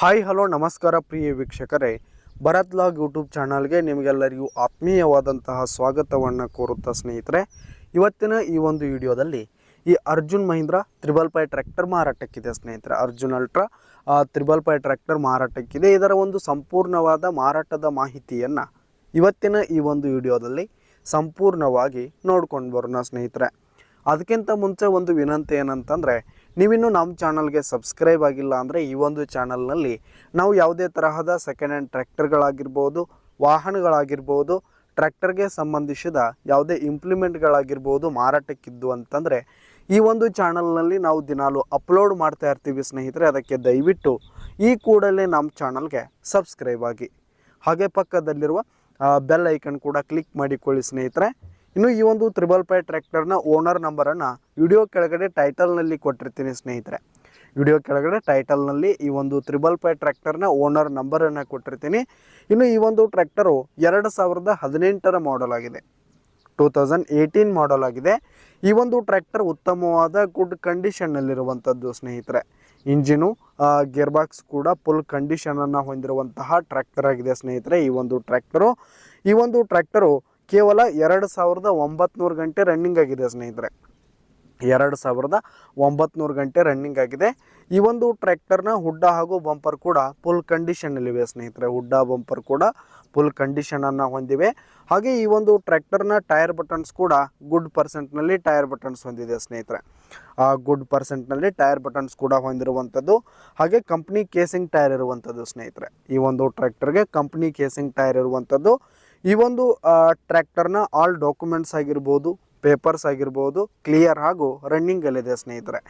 Hi, hello, ನಮಸ್ಕಾರ ಪ್ರಿಯ ವೀಕ್ಷಕರೇ. Bharat log YouTube ಚಾನಲ್ಗೆ ನಿಮಗೆಲ್ಲರಿಗೂ ಆತ್ಮೀಯವಾದಂತಹ ಸ್ವಾಗತವನ್ನು ಕೋರುತ್ತಾ ಸ್ನೇಹಿತರೆ. ಇವತ್ತಿನ ಈ ಒಂದು ವಿಡಿಯೋದಲ್ಲಿ ಈ Arjun Mahindra triple five tractor ಮಾರಾಟಕ್ಕಿದೆ ಸ್ನೇಹಿತರೆ. Arjun ultra triple five tractor ಮಾರಾಟಕ್ಕಿದೆ. ಇದರ ಒಂದು ಸಂಪೂರ್ಣವಾದ ಮಾರಾಟದ ಮಾಹಿತಿಯನ್ನು ಇವತ್ತಿನ ಈ ಒಂದು ವಿಡಿಯೋದಲ್ಲಿ ಸಂಪೂರ್ಣವಾಗಿ ನೋಡ್ಕೊಂಡು ಬರೋಣ ಸ್ನೇಹಿತರೆ. ಅದಕ್ಕಿಂತ ಮುಂಚೆ ಒಂದು ವಿನಂತಿ ಏನಂತಂದರೆ ನೀವಿನ್ನೂ ನಮ್ಮ ಚಾನಲ್ಗೆ ಸಬ್ಸ್ಕ್ರೈಬ್ ಆಗಿಲ್ಲ ಅಂದರೆ ಈ ಒಂದು ಚಾನಲ್ನಲ್ಲಿ ನಾವು ಯಾವುದೇ ತರಹದ ಸೆಕೆಂಡ್ ಹ್ಯಾಂಡ್ ಟ್ರ್ಯಾಕ್ಟರ್ಗಳಾಗಿರ್ಬೋದು, ವಾಹನಗಳಾಗಿರ್ಬೋದು, ಟ್ರ್ಯಾಕ್ಟರ್ಗೆ ಸಂಬಂಧಿಸಿದ ಯಾವುದೇ ಇಂಪ್ಲಿಮೆಂಟ್ಗಳಾಗಿರ್ಬೋದು ಮಾರಾಟಕ್ಕಿದ್ದು ಅಂತಂದರೆ ಈ ಒಂದು ಚಾನಲ್ನಲ್ಲಿ ನಾವು ದಿನಾಲು ಅಪ್ಲೋಡ್ ಮಾಡ್ತಾ ಇರ್ತೀವಿ ಸ್ನೇಹಿತರೆ, ಅದಕ್ಕೆ ದಯವಿಟ್ಟು ಈ ಕೂಡಲೇ ನಮ್ಮ ಚಾನಲ್ಗೆ ಸಬ್ಸ್ಕ್ರೈಬ್ ಆಗಿ. ಹಾಗೆ ಪಕ್ಕದಲ್ಲಿರುವ ಬೆಲ್ ಐಕನ್ ಕೂಡ ಕ್ಲಿಕ್ ಮಾಡಿಕೊಳ್ಳಿ ಸ್ನೇಹಿತರೆ. ಇನ್ನು ಈ ಒಂದು ತ್ರಿಬಲ್ ಫೈ ಟ್ರ್ಯಾಕ್ಟರ್ನ ಓನರ್ ನಂಬರನ್ನು ವಿಡಿಯೋ ಕೆಳಗಡೆ ಟೈಟಲ್ನಲ್ಲಿ ಕೊಟ್ಟಿರ್ತೀನಿ ಸ್ನೇಹಿತರೆ. ವಿಡಿಯೋ ಕೆಳಗಡೆ ಟೈಟಲ್ನಲ್ಲಿ ಈ ಒಂದು ತ್ರಿಬಲ್ ಫೈ ಟ್ರ್ಯಾಕ್ಟರ್ನ ಓನರ್ ನಂಬರನ್ನು ಕೊಟ್ಟಿರ್ತೀನಿ. ಇನ್ನು ಈ ಒಂದು ಟ್ರ್ಯಾಕ್ಟರು ಎರಡು ಸಾವಿರದ ಹದಿನೆಂಟರ ಮಾಡೆಲ್ ಆಗಿದೆ. ಟೂ ತೌಸಂಡ್ ಏಯ್ಟೀನ್ ಮಾಡಲ್ ಆಗಿದೆ. ಈ ಒಂದು ಟ್ರ್ಯಾಕ್ಟರ್ ಉತ್ತಮವಾದ ಗುಡ್ ಕಂಡೀಷನ್ನಲ್ಲಿರುವಂಥದ್ದು ಸ್ನೇಹಿತರೆ. ಇಂಜಿನು ಗೇರ್ ಬಾಕ್ಸ್ ಕೂಡ ಫುಲ್ ಕಂಡೀಷನನ್ನು ಹೊಂದಿರುವಂತಹ ಟ್ರ್ಯಾಕ್ಟರ್ ಆಗಿದೆ ಸ್ನೇಹಿತರೆ ಈ ಒಂದು ಟ್ರ್ಯಾಕ್ಟರು. ಈ ಒಂದು ಟ್ರ್ಯಾಕ್ಟರು ಕೇವಲ ಎರಡು ಸಾವಿರದ ಒಂಬತ್ನೂರು ಗಂಟೆ ರನ್ನಿಂಗ್ ಆಗಿದೆ ಸ್ನೇಹಿತರೆ. ಎರಡು ಸಾವಿರದ ಒಂಬತ್ನೂರು ಗಂಟೆ ರನ್ನಿಂಗ್ ಆಗಿದೆ. ಈ ಒಂದು ಟ್ರ್ಯಾಕ್ಟರ್ನ ಹುಡ್ಡ ಹಾಗೂ ಬಂಪರ್ ಕೂಡ ಫುಲ್ ಕಂಡೀಷನಲ್ಲಿವೆ ಸ್ನೇಹಿತರೆ. ಹುಡ್ಡ ಬಂಪರ್ ಕೂಡ ಫುಲ್ ಕಂಡೀಷನನ್ನು ಹೊಂದಿವೆ. ಹಾಗೆ ಈ ಒಂದು ಟ್ರ್ಯಾಕ್ಟರ್ನ ಟೈರ್ ಬಟನ್ಸ್ ಕೂಡ ಗುಡ್ ಪರ್ಸೆಂಟ್ನಲ್ಲಿ ಟೈರ್ ಬಟನ್ಸ್ ಹೊಂದಿದೆ ಸ್ನೇಹಿತರೆ. ಆ ಗುಡ್ ಪರ್ಸೆಂಟ್ನಲ್ಲಿ ಟೈರ್ ಬಟನ್ಸ್ ಕೂಡ ಹೊಂದಿರುವಂಥದ್ದು. ಹಾಗೆ ಕಂಪ್ನಿ ಕೇಸಿಂಗ್ ಟೈರ್ ಇರುವಂಥದ್ದು ಸ್ನೇಹಿತರೆ. ಈ ಒಂದು ಟ್ರ್ಯಾಕ್ಟರ್ಗೆ ಕಂಪ್ನಿ ಕೇಸಿಂಗ್ ಟೈರ್ ಇರುವಂಥದ್ದು. ಈ ಒಂದು ಟ್ರ್ಯಾಕ್ಟರ್ನ ಆಲ್ ಡಾಕ್ಯುಮೆಂಟ್ಸ್ ಆಗಿರ್ಬೋದು ಪೇಪರ್ಸ್ ಆಗಿರ್ಬೋದು ಕ್ಲಿಯರ್ ಹಾಗೂ ರನ್ನಿಂಗಲ್ಲಿದೆ ಸ್ನೇಹಿತರೆ.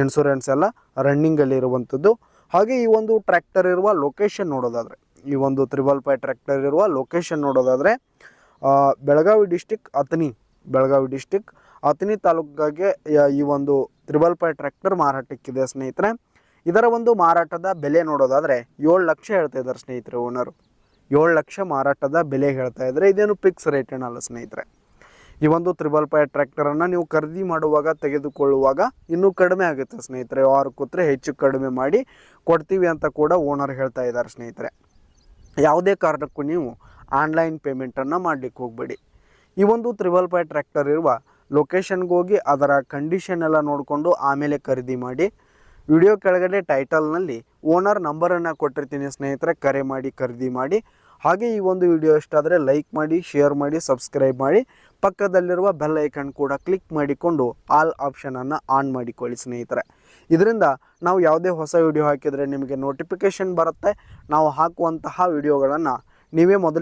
ಇನ್ಶೂರೆನ್ಸ್ ಎಲ್ಲ ರನ್ನಿಂಗಲ್ಲಿ ಇರುವಂಥದ್ದು ಹಾಗೆ ಈ ಒಂದು ಟ್ರ್ಯಾಕ್ಟರ್ ಇರುವ ಲೊಕೇಶನ್ ನೋಡೋದಾದರೆ, ಈ ಒಂದು ತ್ರಿಬಲ್ ಫೈ ಟ್ರ್ಯಾಕ್ಟರ್ ಇರುವ ಲೊಕೇಶನ್ ನೋಡೋದಾದರೆ ಬೆಳಗಾವಿ ಡಿಸ್ಟಿಕ್ ಅತನಿ ಬೆಳಗಾವಿ ಡಿಸ್ಟಿಕ್ ಅತನಿ ತಾಲೂಕಿಗೆ ಈ ಒಂದು ತ್ರಿಬಲ್ ಫೈ ಟ್ರ್ಯಾಕ್ಟರ್ ಮಾರಾಟಕ್ಕಿದೆ ಸ್ನೇಹಿತರೆ. ಇದರ ಒಂದು ಮಾರಾಟದ ಬೆಲೆ ನೋಡೋದಾದರೆ ಏಳು ಲಕ್ಷ ಹೇಳ್ತಾ ಇದ್ದಾರೆ ಸ್ನೇಹಿತರೆ ಓನರು ಏಳು ಲಕ್ಷ ಮಾರಾಟದ ಬೆಲೆ ಹೇಳ್ತಾ ಇದ್ದಾರೆ ಇದೇನು ಫಿಕ್ಸ್ ರೇಟ್ ಏನಲ್ಲ ಸ್ನೇಹಿತರೆ. ಈ ಒಂದು ತ್ರಿಬಲ್ ಪಾಯ ಟ್ರ್ಯಾಕ್ಟರನ್ನು ನೀವು ಖರೀದಿ ಮಾಡುವಾಗ, ತೆಗೆದುಕೊಳ್ಳುವಾಗ ಇನ್ನೂ ಕಡಿಮೆ ಆಗುತ್ತೆ ಸ್ನೇಹಿತರೆ. ಯಾರು ಕೂತ್ರೆ ಹೆಚ್ಚು ಕಡಿಮೆ ಮಾಡಿ ಕೊಡ್ತೀವಿ ಅಂತ ಕೂಡ ಓನರ್ ಹೇಳ್ತಾ ಇದ್ದಾರೆ ಸ್ನೇಹಿತರೆ. ಯಾವುದೇ ಕಾರಣಕ್ಕೂ ನೀವು ಆನ್ಲೈನ್ ಪೇಮೆಂಟನ್ನು ಮಾಡಲಿಕ್ಕೆ ಹೋಗಬೇಡಿ. ಈ ಒಂದು ತ್ರಿಬಲ್ ಪಾಯ ಟ್ರ್ಯಾಕ್ಟರ್ ಇರುವ ಲೊಕೇಶನ್ಗೆ ಹೋಗಿ ಅದರ ಕಂಡೀಷನ್ ಎಲ್ಲ ನೋಡಿಕೊಂಡು ಆಮೇಲೆ ಖರೀದಿ ಮಾಡಿ. ವಿಡಿಯೋ ಕೆಳಗಡೆ ಟೈಟಲ್ನಲ್ಲಿ ಓನರ್ ನಂಬರನ್ನು ಕೊಟ್ಟಿರ್ತೀನಿ ಸ್ನೇಹಿತರೆ. ಕರೆ ಮಾಡಿ, ಖರೀದಿ ಮಾಡಿ. ಹಾಗೆ ಈ ಒಂದು ವಿಡಿಯೋ ಇಷ್ಟ ಆದರೆ ಲೈಕ್ ಮಾಡಿ, ಶೇರ್ ಮಾಡಿ, ಸಬ್ಸ್ಕ್ರೈಬ್ ಮಾಡಿ. ಪಕ್ಕದಲ್ಲಿರುವ ಬೆಲ್ ಐಕನ್ ಕೂಡ ಕ್ಲಿಕ್ ಮಾಡಿಕೊಂಡು ಆಲ್ ಆಪ್ಷನನ್ನು ಆನ್ ಮಾಡಿಕೊಳ್ಳಿ ಸ್ನೇಹಿತರೆ. ಇದರಿಂದ ನಾವು ಯಾವುದೇ ಹೊಸ ವಿಡಿಯೋ ಹಾಕಿದರೆ ನಿಮಗೆ ನೋಟಿಫಿಕೇಷನ್ ಬರುತ್ತೆ. ನಾವು ಹಾಕುವಂತಹ ವಿಡಿಯೋಗಳನ್ನು ನೀವೇ ಮೊದಲಿಗೆ